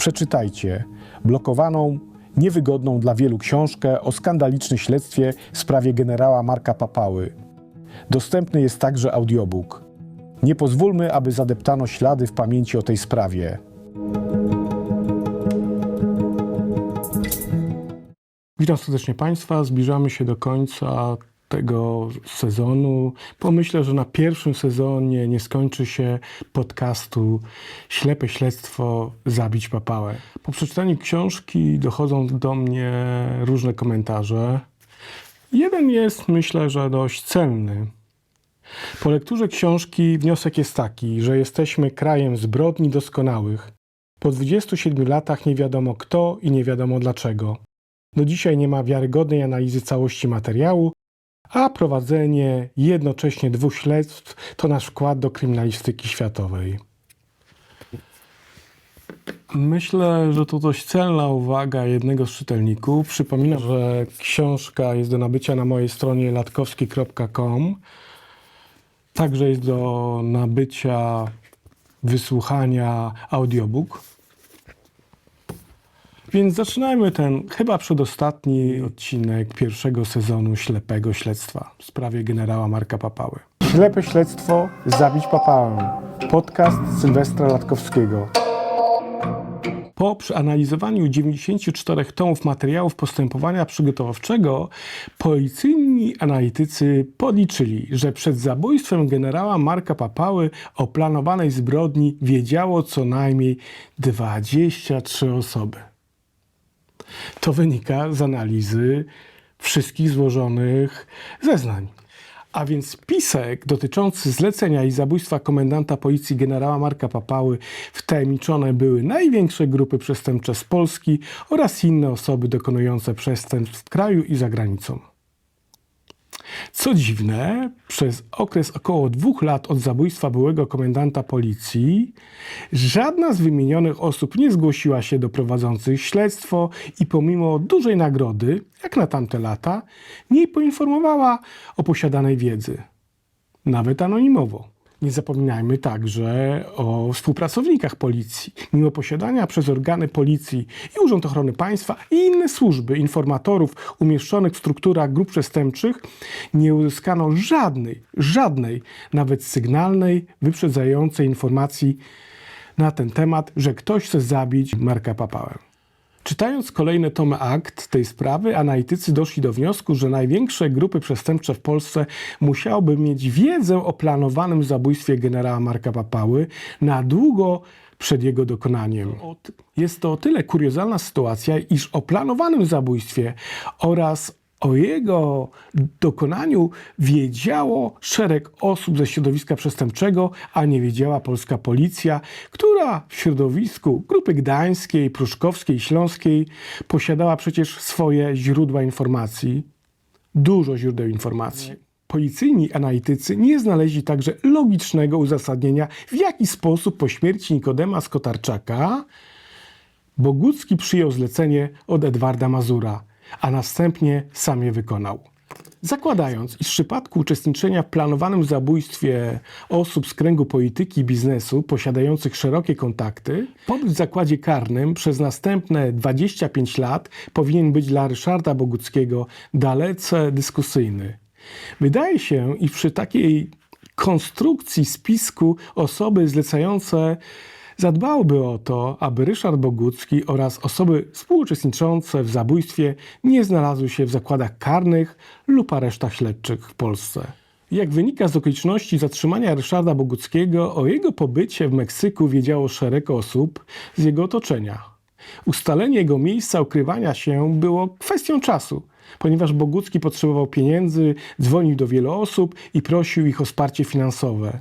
Przeczytajcie blokowaną, niewygodną dla wielu książkę o skandalicznym śledztwie w sprawie generała Marka Papały. Dostępny jest także audiobook. Nie pozwólmy, aby zadeptano ślady w pamięci o tej sprawie. Witam serdecznie Państwa. Zbliżamy się do końca tego sezonu. Pomyślę, że na pierwszym sezonie nie skończy się podcastu Ślepe Śledztwo Zabić Papałę. Po przeczytaniu książki dochodzą do mnie różne komentarze. Jeden jest, myślę, że dość cenny. Po lekturze książki wniosek jest taki, że jesteśmy krajem zbrodni doskonałych. Po 27 latach nie wiadomo kto i nie wiadomo dlaczego. Do dzisiaj nie ma wiarygodnej analizy całości materiału, a prowadzenie jednocześnie dwóch śledztw to nasz wkład do kryminalistyki światowej. Myślę, że to dość celna uwaga jednego z czytelników. Przypominam, że książka jest do nabycia na mojej stronie latkowski.com. Także jest do nabycia, wysłuchania audiobook. Więc zaczynajmy ten chyba przedostatni odcinek pierwszego sezonu Ślepego Śledztwa w sprawie generała Marka Papały. Ślepe Śledztwo Zabić Papałę. Podcast Sylwestra Latkowskiego. Po przeanalizowaniu 94 tomów materiałów postępowania przygotowawczego, policyjni analitycy podliczyli, że przed zabójstwem generała Marka Papały o planowanej zbrodni wiedziało co najmniej 23 osoby. To wynika z analizy wszystkich złożonych zeznań. A więc spisek dotyczący zlecenia i zabójstwa komendanta policji generała Marka Papały wtajemniczone były największe grupy przestępcze z Polski oraz inne osoby dokonujące przestępstw w kraju i za granicą. Co dziwne, przez okres około dwóch lat od zabójstwa byłego komendanta policji, żadna z wymienionych osób nie zgłosiła się do prowadzących śledztwo i pomimo dużej nagrody, jak na tamte lata, nie poinformowała o posiadanej wiedzy, nawet anonimowo. Nie zapominajmy także o współpracownikach policji. Mimo posiadania przez organy policji i Urząd Ochrony Państwa i inne służby informatorów umieszczonych w strukturach grup przestępczych, nie uzyskano żadnej, żadnej, nawet sygnalnej, wyprzedzającej informacji na ten temat, że ktoś chce zabić Marka Papałę. Czytając kolejne tomy akt tej sprawy, analitycy doszli do wniosku, że największe grupy przestępcze w Polsce musiałyby mieć wiedzę o planowanym zabójstwie generała Marka Papały na długo przed jego dokonaniem. Jest to o tyle kuriozalna sytuacja, iż o planowanym zabójstwie oraz o jego dokonaniu wiedziało szereg osób ze środowiska przestępczego, a nie wiedziała polska policja, która w środowisku Grupy Gdańskiej, Pruszkowskiej Śląskiej posiadała przecież swoje źródła informacji. Dużo źródeł informacji. Policyjni analitycy nie znaleźli także logicznego uzasadnienia, w jaki sposób po śmierci Nikodema Skotarczaka Bogucki przyjął zlecenie od Edwarda Mazura, a następnie sam je wykonał. Zakładając, iż w przypadku uczestniczenia w planowanym zabójstwie osób z kręgu polityki i biznesu posiadających szerokie kontakty, pobyt w zakładzie karnym przez następne 25 lat powinien być dla Ryszarda Boguckiego dalece dyskusyjny. Wydaje się, iż przy takiej konstrukcji spisku osoby zlecające zadbałyby o to, aby Ryszard Bogucki oraz osoby współuczestniczące w zabójstwie nie znalazły się w zakładach karnych lub aresztach śledczych w Polsce. Jak wynika z okoliczności zatrzymania Ryszarda Boguckiego, o jego pobycie w Meksyku wiedziało szereg osób z jego otoczenia. Ustalenie jego miejsca ukrywania się było kwestią czasu, ponieważ Bogucki potrzebował pieniędzy, dzwonił do wielu osób i prosił ich o wsparcie finansowe.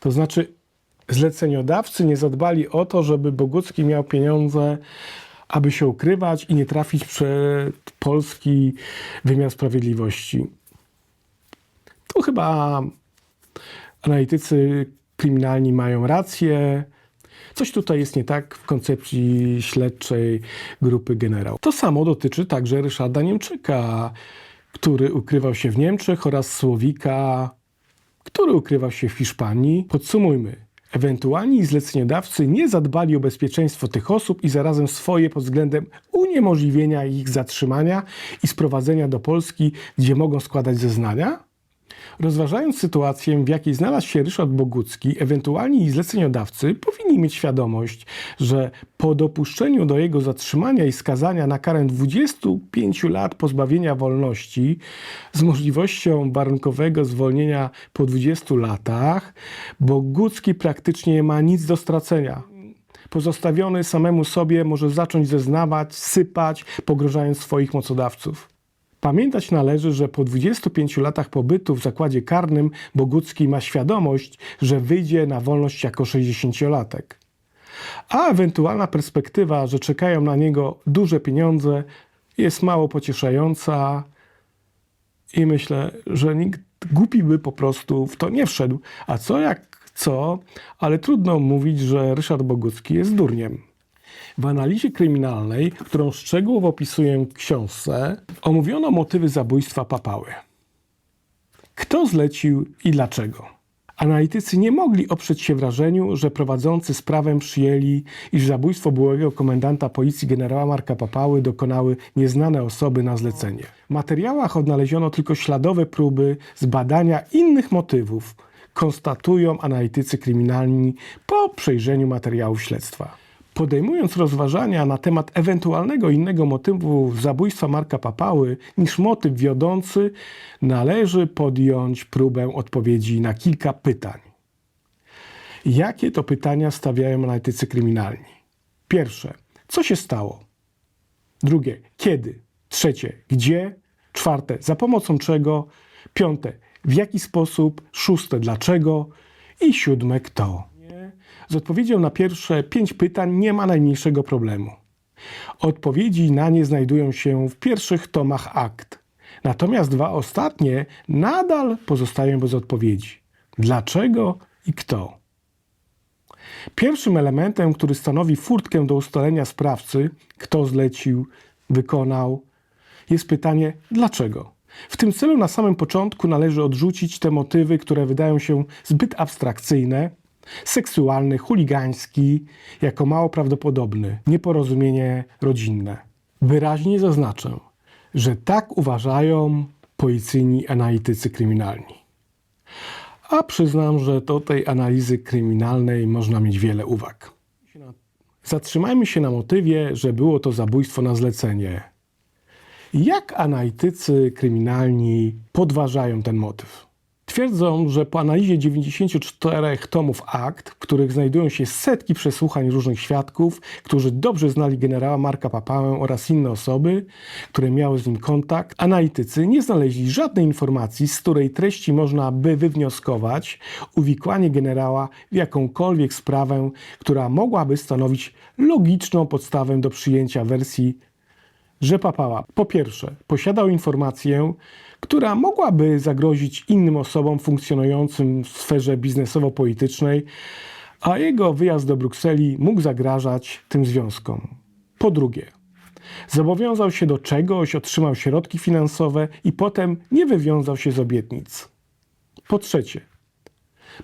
To znaczy, zleceniodawcy nie zadbali o to, żeby Bogucki miał pieniądze, aby się ukrywać i nie trafić przed polski wymiar sprawiedliwości. Tu chyba analitycy kryminalni mają rację. Coś tutaj jest nie tak w koncepcji śledczej grupy generał. To samo dotyczy także Ryszarda Niemczyka, który ukrywał się w Niemczech oraz Słowika, który ukrywał się w Hiszpanii. Podsumujmy. Ewentualni zleceniodawcy nie zadbali o bezpieczeństwo tych osób i zarazem swoje pod względem uniemożliwienia ich zatrzymania i sprowadzenia do Polski, gdzie mogą składać zeznania? Rozważając sytuację, w jakiej znalazł się Ryszard Bogucki, ewentualni zleceniodawcy powinni mieć świadomość, że po dopuszczeniu do jego zatrzymania i skazania na karę 25 lat pozbawienia wolności z możliwością warunkowego zwolnienia po 20 latach, Bogucki praktycznie nie ma nic do stracenia. Pozostawiony samemu sobie może zacząć zeznawać, sypać, pogrożając swoich mocodawców. Pamiętać należy, że po 25 latach pobytu w zakładzie karnym Bogucki ma świadomość, że wyjdzie na wolność jako 60-latek. A ewentualna perspektywa, że czekają na niego duże pieniądze, jest mało pocieszająca i myślę, że nikt głupi by po prostu w to nie wszedł. A co jak co, ale trudno mówić, że Ryszard Bogucki jest durniem. W analizie kryminalnej, którą szczegółowo opisuję w książce, omówiono motywy zabójstwa papały. Kto zlecił i dlaczego? Analitycy nie mogli oprzeć się wrażeniu, że prowadzący sprawę przyjęli, iż zabójstwo byłego komendanta policji generała Marka Papały dokonały nieznane osoby na zlecenie. W materiałach odnaleziono tylko śladowe próby zbadania innych motywów, konstatują analitycy kryminalni po przejrzeniu materiałów śledztwa. Podejmując rozważania na temat ewentualnego innego motywu zabójstwa Marka Papały niż motyw wiodący, należy podjąć próbę odpowiedzi na kilka pytań. Jakie to pytania stawiają analitycy kryminalni? Pierwsze, co się stało? Drugie, kiedy? Trzecie, gdzie? Czwarte, za pomocą czego? Piąte, w jaki sposób? Szóste, dlaczego? I siódme, kto? Z odpowiedzią na pierwsze pięć pytań nie ma najmniejszego problemu. Odpowiedzi na nie znajdują się w pierwszych tomach akt. Natomiast dwa ostatnie nadal pozostają bez odpowiedzi. Dlaczego i kto? Pierwszym elementem, który stanowi furtkę do ustalenia sprawcy, kto zlecił, wykonał, jest pytanie dlaczego. W tym celu na samym początku należy odrzucić te motywy, które wydają się zbyt abstrakcyjne, seksualny, chuligański, jako mało prawdopodobny, nieporozumienie rodzinne. Wyraźnie zaznaczę, że tak uważają policyjni analitycy kryminalni. A przyznam, że do tej analizy kryminalnej można mieć wiele uwag. Zatrzymajmy się na motywie, że było to zabójstwo na zlecenie. Jak analitycy kryminalni podważają ten motyw? Twierdzą, że po analizie 94 tomów akt, w których znajdują się setki przesłuchań różnych świadków, którzy dobrze znali generała Marka Papałę oraz inne osoby, które miały z nim kontakt, analitycy nie znaleźli żadnej informacji, z której treści można by wywnioskować uwikłanie generała w jakąkolwiek sprawę, która mogłaby stanowić logiczną podstawę do przyjęcia wersji że Papała po pierwsze posiadał informację, która mogłaby zagrozić innym osobom funkcjonującym w sferze biznesowo-politycznej, a jego wyjazd do Brukseli mógł zagrażać tym związkom. Po drugie, zobowiązał się do czegoś, otrzymał środki finansowe i potem nie wywiązał się z obietnic. Po trzecie,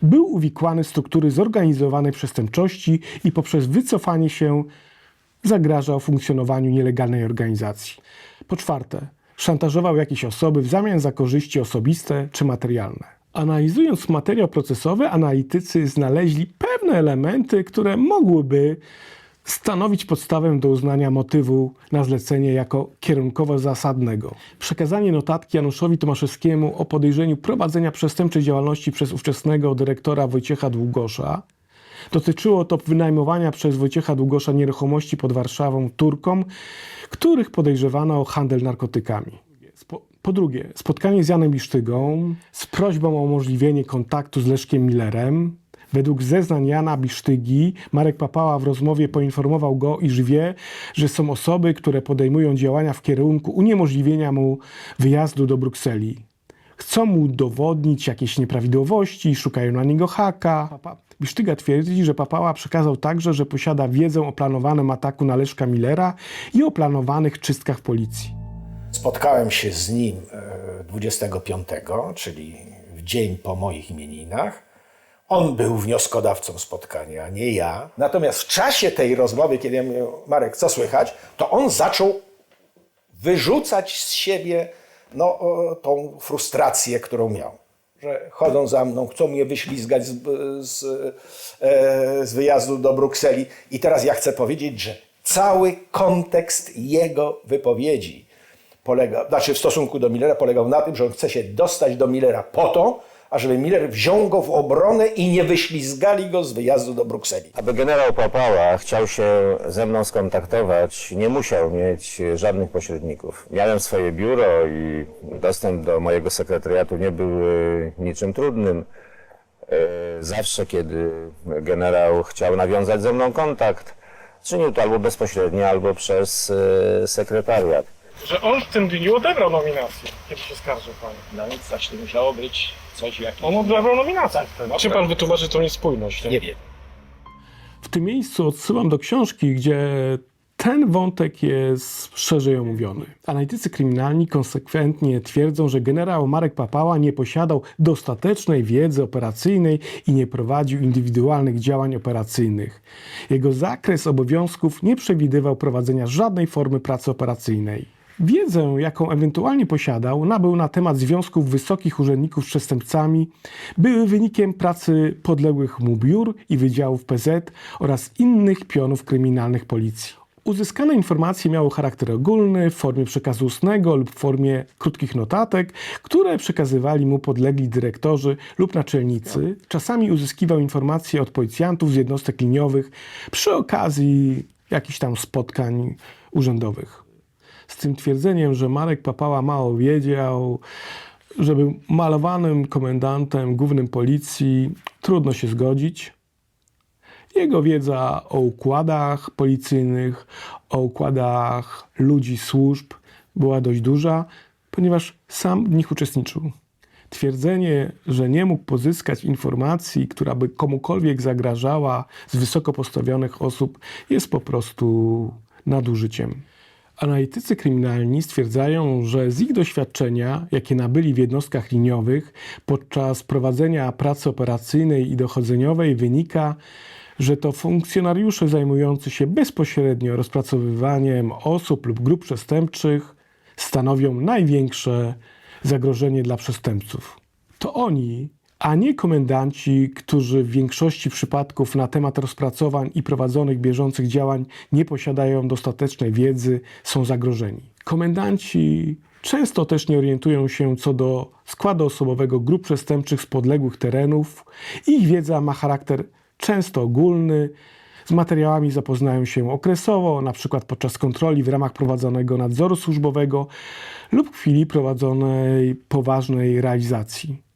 był uwikłany w struktury zorganizowanej przestępczości i poprzez wycofanie się zagrażał funkcjonowaniu nielegalnej organizacji. Po czwarte, szantażował jakieś osoby w zamian za korzyści osobiste czy materialne. Analizując materiał procesowy, analitycy znaleźli pewne elementy, które mogłyby stanowić podstawę do uznania motywu na zlecenie jako kierunkowo zasadnego. Przekazanie notatki Januszowi Tomaszewskiemu o podejrzeniu prowadzenia przestępczej działalności przez ówczesnego dyrektora Wojciecha Długosza Dotyczyło to wynajmowania przez Wojciecha Długosza nieruchomości pod Warszawą Turkom, których podejrzewano o handel narkotykami. Po, drugie, spotkanie z Janem Bisztygą z prośbą o umożliwienie kontaktu z Leszkiem Millerem. Według zeznań Jana Bisztygi, Marek Papała w rozmowie poinformował go, iż wie, że są osoby, które podejmują działania w kierunku uniemożliwienia mu wyjazdu do Brukseli. Chcą mu udowodnić jakieś nieprawidłowości, szukają na niego haka. Bisztyga twierdzi, że Papała przekazał także, że posiada wiedzę o planowanym ataku na Leszka Millera i o planowanych czystkach policji. Spotkałem się z nim e, 25, czyli w dzień po moich imieninach. On był wnioskodawcą spotkania, nie ja. Natomiast w czasie tej rozmowy, kiedy ja mówię, Marek, co słychać, to on zaczął wyrzucać z siebie no, tą frustrację, którą miał. Że chodzą za mną, chcą mnie wyślizgać z, z, e, z wyjazdu do Brukseli. I teraz ja chcę powiedzieć, że cały kontekst jego wypowiedzi polega, znaczy w stosunku do Millera polegał na tym, że on chce się dostać do Millera po to, ażeby Miller wziął go w obronę i nie wyślizgali go z wyjazdu do Brukseli. Aby generał Papała chciał się ze mną skontaktować, nie musiał mieć żadnych pośredników. Miałem swoje biuro i dostęp do mojego sekretariatu nie był e, niczym trudnym. E, Zawsze, kiedy generał chciał nawiązać ze mną kontakt, czynił to albo bezpośrednio, albo przez e, sekretariat. Że on w tym dniu odebrał nominację, kiedy się skarżył pan. No więc tu musiało być, coś jakieś... On odebrał nominację. no Czym pan wytłumaczy tą niespójność? Nie wiem. W tym miejscu odsyłam do książki, gdzie ten wątek jest szerzej omówiony. Analitycy kryminalni konsekwentnie twierdzą, że generał Marek Papała nie posiadał dostatecznej wiedzy operacyjnej i nie prowadził indywidualnych działań operacyjnych. Jego zakres obowiązków nie przewidywał prowadzenia żadnej formy pracy operacyjnej. Wiedzę, jaką ewentualnie posiadał, nabył na temat związków wysokich urzędników z przestępcami, były wynikiem pracy podległych mu biur i wydziałów PZ oraz innych pionów kryminalnych policji. Uzyskane informacje miały charakter ogólny w formie przekazu ustnego lub w formie krótkich notatek, które przekazywali mu podlegli dyrektorzy lub naczelnicy. Czasami uzyskiwał informacje od policjantów z jednostek liniowych przy okazji jakichś tam spotkań urzędowych z tym twierdzeniem, że Marek Papała mało wiedział, że był malowanym komendantem głównym policji, trudno się zgodzić. Jego wiedza o układach policyjnych, o układach ludzi służb była dość duża, ponieważ sam w nich uczestniczył. Twierdzenie, że nie mógł pozyskać informacji, która by komukolwiek zagrażała z wysoko postawionych osób, jest po prostu nadużyciem. Analitycy kryminalni stwierdzają, że z ich doświadczenia, jakie nabyli w jednostkach liniowych podczas prowadzenia pracy operacyjnej i dochodzeniowej, wynika, że to funkcjonariusze zajmujący się bezpośrednio rozpracowywaniem osób lub grup przestępczych stanowią największe zagrożenie dla przestępców. To oni, a nie komendanci, którzy w większości przypadków na temat rozpracowań i prowadzonych bieżących działań nie posiadają dostatecznej wiedzy, są zagrożeni. Komendanci często też nie orientują się co do składu osobowego grup przestępczych z podległych terenów. Ich wiedza ma charakter często ogólny. Z materiałami zapoznają się okresowo, na przykład podczas kontroli w ramach prowadzonego nadzoru służbowego lub w chwili prowadzonej poważnej realizacji.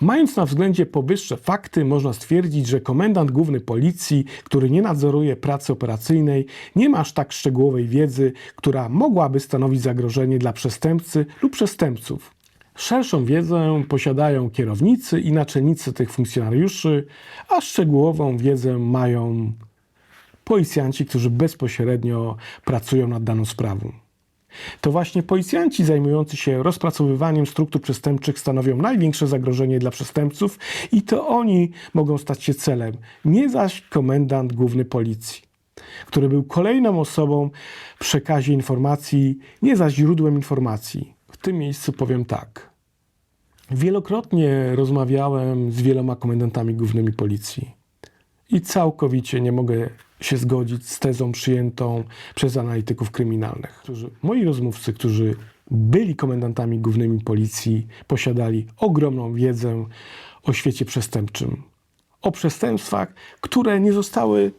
Mając na względzie powyższe fakty, można stwierdzić, że komendant główny policji, który nie nadzoruje pracy operacyjnej, nie ma aż tak szczegółowej wiedzy, która mogłaby stanowić zagrożenie dla przestępcy lub przestępców. Szerszą wiedzę posiadają kierownicy i naczelnicy tych funkcjonariuszy, a szczegółową wiedzę mają policjanci, którzy bezpośrednio pracują nad daną sprawą. To właśnie policjanci zajmujący się rozpracowywaniem struktur przestępczych stanowią największe zagrożenie dla przestępców i to oni mogą stać się celem, nie zaś komendant główny policji, który był kolejną osobą w przekazie informacji, nie zaś źródłem informacji. W tym miejscu powiem tak. Wielokrotnie rozmawiałem z wieloma komendantami głównymi policji i całkowicie nie mogę się zgodzić z tezą przyjętą przez analityków kryminalnych. Którzy, moi rozmówcy, którzy byli komendantami głównymi policji, posiadali ogromną wiedzę o świecie przestępczym, o przestępstwach, które nie zostały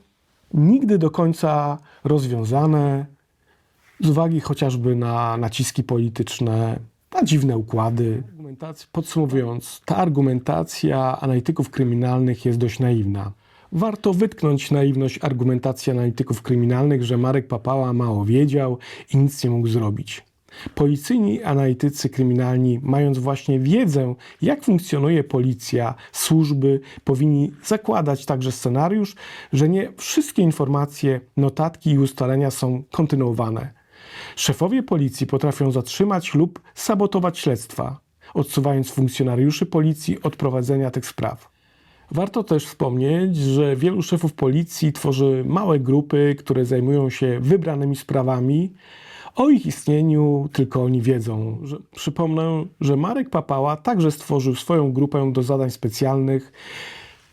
nigdy do końca rozwiązane z uwagi chociażby na naciski polityczne, na dziwne układy. Podsumowując, ta argumentacja analityków kryminalnych jest dość naiwna. Warto wytknąć naiwność argumentacji analityków kryminalnych, że Marek Papała mało wiedział i nic nie mógł zrobić. Policyjni analitycy kryminalni, mając właśnie wiedzę, jak funkcjonuje policja, służby, powinni zakładać także scenariusz, że nie wszystkie informacje, notatki i ustalenia są kontynuowane. Szefowie policji potrafią zatrzymać lub sabotować śledztwa. odsuwając funkcjonariuszy policji od prowadzenia tych spraw. Warto też wspomnieć, że wielu szefów policji tworzy małe grupy, które zajmują się wybranymi sprawami. O ich istnieniu tylko oni wiedzą. Przypomnę, że Marek Papała także stworzył swoją grupę do zadań specjalnych,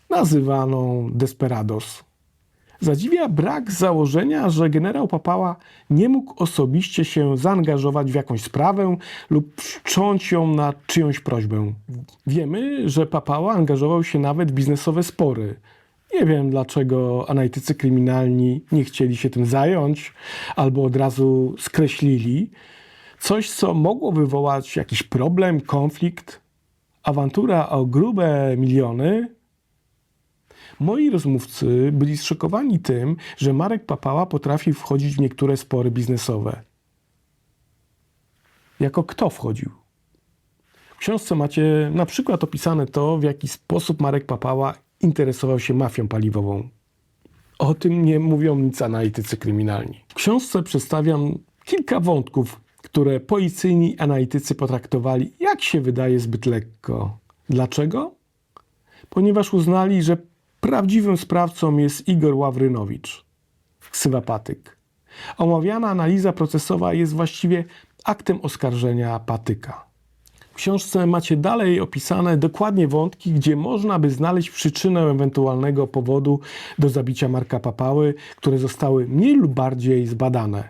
nazywaną Desperados. Zadziwia brak założenia, że generał Papała nie mógł osobiście się zaangażować w jakąś sprawę lub wszcząć ją na czyjąś prośbę. Wiemy, że Papała angażował się nawet w biznesowe spory. Nie wiem, dlaczego analitycy kryminalni nie chcieli się tym zająć albo od razu skreślili. Coś, co mogło wywołać jakiś problem, konflikt, awantura o grube miliony Moi rozmówcy byli zszokowani tym, że Marek Papała potrafi wchodzić w niektóre spory biznesowe. Jako kto wchodził? W książce macie na przykład opisane to, w jaki sposób Marek Papała interesował się mafią paliwową. O tym nie mówią nic analitycy kryminalni. W książce przedstawiam kilka wątków, które policyjni analitycy potraktowali, jak się wydaje, zbyt lekko. Dlaczego? Ponieważ uznali, że prawdziwym sprawcą jest Igor Ławrynowicz, ksywa Patyk. Omawiana analiza procesowa jest właściwie aktem oskarżenia Patyka. W książce macie dalej opisane dokładnie wątki, gdzie można by znaleźć przyczynę ewentualnego powodu do zabicia Marka Papały, które zostały mniej lub bardziej zbadane.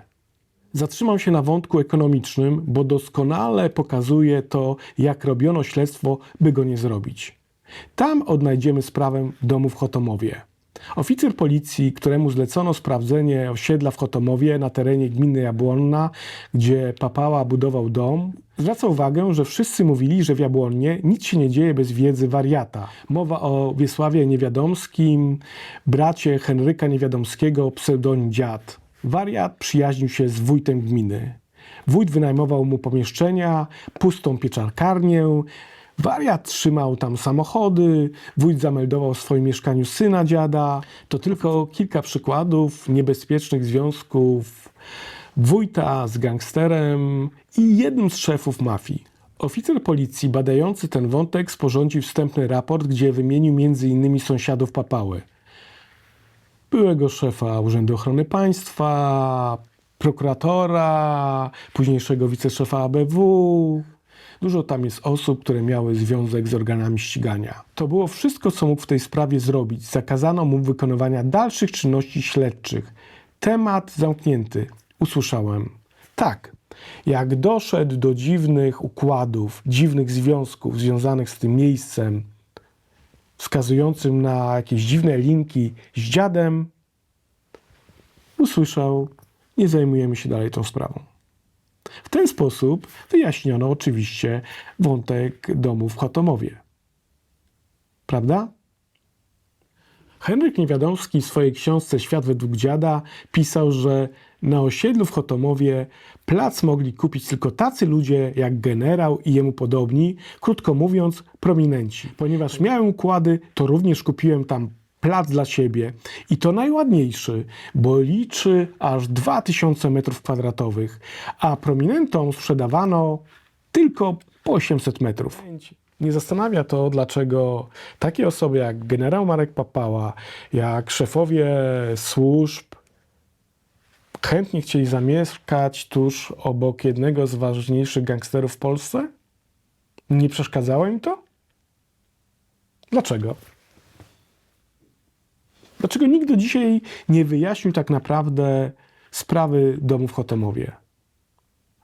Zatrzymam się na wątku ekonomicznym, bo doskonale pokazuje to, jak robiono śledztwo, by go nie zrobić. Tam odnajdziemy sprawę domu w Chotomowie. Oficer policji, któremu zlecono sprawdzenie osiedla w Chotomowie na terenie gminy Jabłonna, gdzie Papała budował dom, zwraca uwagę, że wszyscy mówili, że w Jabłonnie nic się nie dzieje bez wiedzy wariata. Mowa o Wiesławie Niewiadomskim, bracie Henryka Niewiadomskiego, pseudonim Dziad. Wariat przyjaźnił się z wójtem gminy. Wójt wynajmował mu pomieszczenia, pustą pieczarkarnię, Wariat trzymał tam samochody, wójt zameldował w swoim mieszkaniu syna dziada. To tylko kilka przykładów niebezpiecznych związków wójta z gangsterem i jednym z szefów mafii. Oficer policji badający ten wątek sporządził wstępny raport, gdzie wymienił m.in. sąsiadów papały. Byłego szefa Urzędu Ochrony Państwa, prokuratora, późniejszego wiceszefa ABW, Dużo tam jest osób, które miały związek z organami ścigania. To było wszystko, co mógł w tej sprawie zrobić. Zakazano mu wykonywania dalszych czynności śledczych. Temat zamknięty. Usłyszałem. Tak. Jak doszedł do dziwnych układów, dziwnych związków związanych z tym miejscem, wskazującym na jakieś dziwne linki z dziadem, usłyszał, nie zajmujemy się dalej tą sprawą. W ten sposób wyjaśniono oczywiście wątek domu w Chotomowie. Prawda? Henryk Niewiadomski w swojej książce Świat według dziada pisał, że na osiedlu w Chotomowie plac mogli kupić tylko tacy ludzie jak generał i jemu podobni, krótko mówiąc, prominenci. Ponieważ miałem układy, to również kupiłem tam plac dla siebie i to najładniejszy, bo liczy aż 2000 m2, a prominentom sprzedawano tylko po 800 metrów. Nie zastanawia to, dlaczego takie osoby jak generał Marek Papała, jak szefowie służb chętnie chcieli zamieszkać tuż obok jednego z ważniejszych gangsterów w Polsce? Nie przeszkadzało im to? Dlaczego? Dlaczego nikt do dzisiaj nie wyjaśnił tak naprawdę sprawy domu w Chotomowie?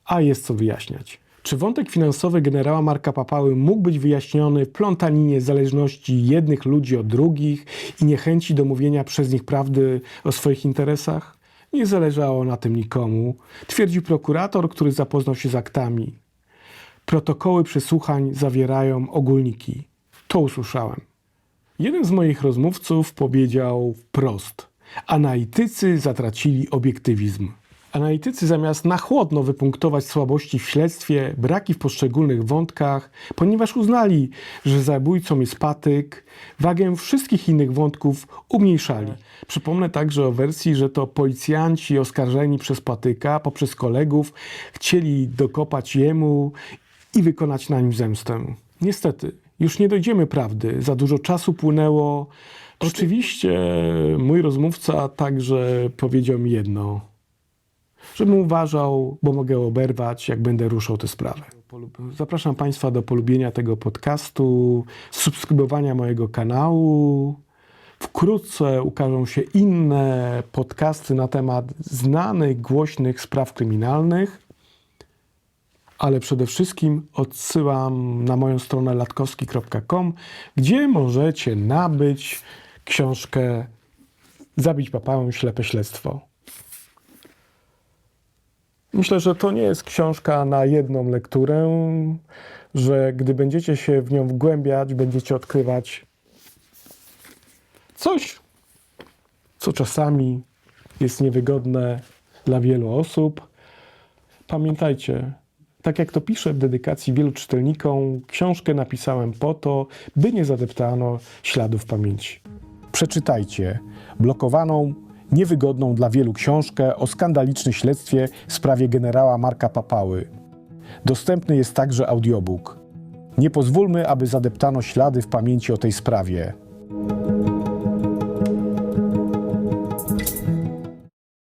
A jest co wyjaśniać. Czy wątek finansowy generała Marka Papały mógł być wyjaśniony w plątaninie zależności jednych ludzi od drugich i niechęci do mówienia przez nich prawdy o swoich interesach? Nie zależało na tym nikomu, twierdził prokurator, który zapoznał się z aktami. Protokoły przesłuchań zawierają ogólniki. To usłyszałem. Jeden z moich rozmówców powiedział wprost: Analitycy zatracili obiektywizm. Analitycy zamiast na chłodno wypunktować słabości w śledztwie, braki w poszczególnych wątkach, ponieważ uznali, że zabójcą jest patyk, wagę wszystkich innych wątków umniejszali. Przypomnę także o wersji, że to policjanci oskarżeni przez patyka poprzez kolegów chcieli dokopać jemu i wykonać na nim zemstę. Niestety, już nie dojdziemy prawdy. Za dużo czasu płynęło. Oczywiście mój rozmówca także powiedział mi jedno. Żebym uważał, bo mogę oberwać, jak będę ruszał tę sprawę. Zapraszam Państwa do polubienia tego podcastu, subskrybowania mojego kanału. Wkrótce ukażą się inne podcasty na temat znanych, głośnych spraw kryminalnych ale przede wszystkim odsyłam na moją stronę latkowski.com, gdzie możecie nabyć książkę Zabić papałę ślepe śledztwo. Myślę, że to nie jest książka na jedną lekturę, że gdy będziecie się w nią wgłębiać, będziecie odkrywać coś, co czasami jest niewygodne dla wielu osób. Pamiętajcie, tak jak to piszę w dedykacji wielu czytelnikom, książkę napisałem po to, by nie zadeptano śladów pamięci. Przeczytajcie blokowaną, niewygodną dla wielu książkę o skandalicznym śledztwie w sprawie generała Marka Papały. Dostępny jest także audiobook. Nie pozwólmy, aby zadeptano ślady w pamięci o tej sprawie.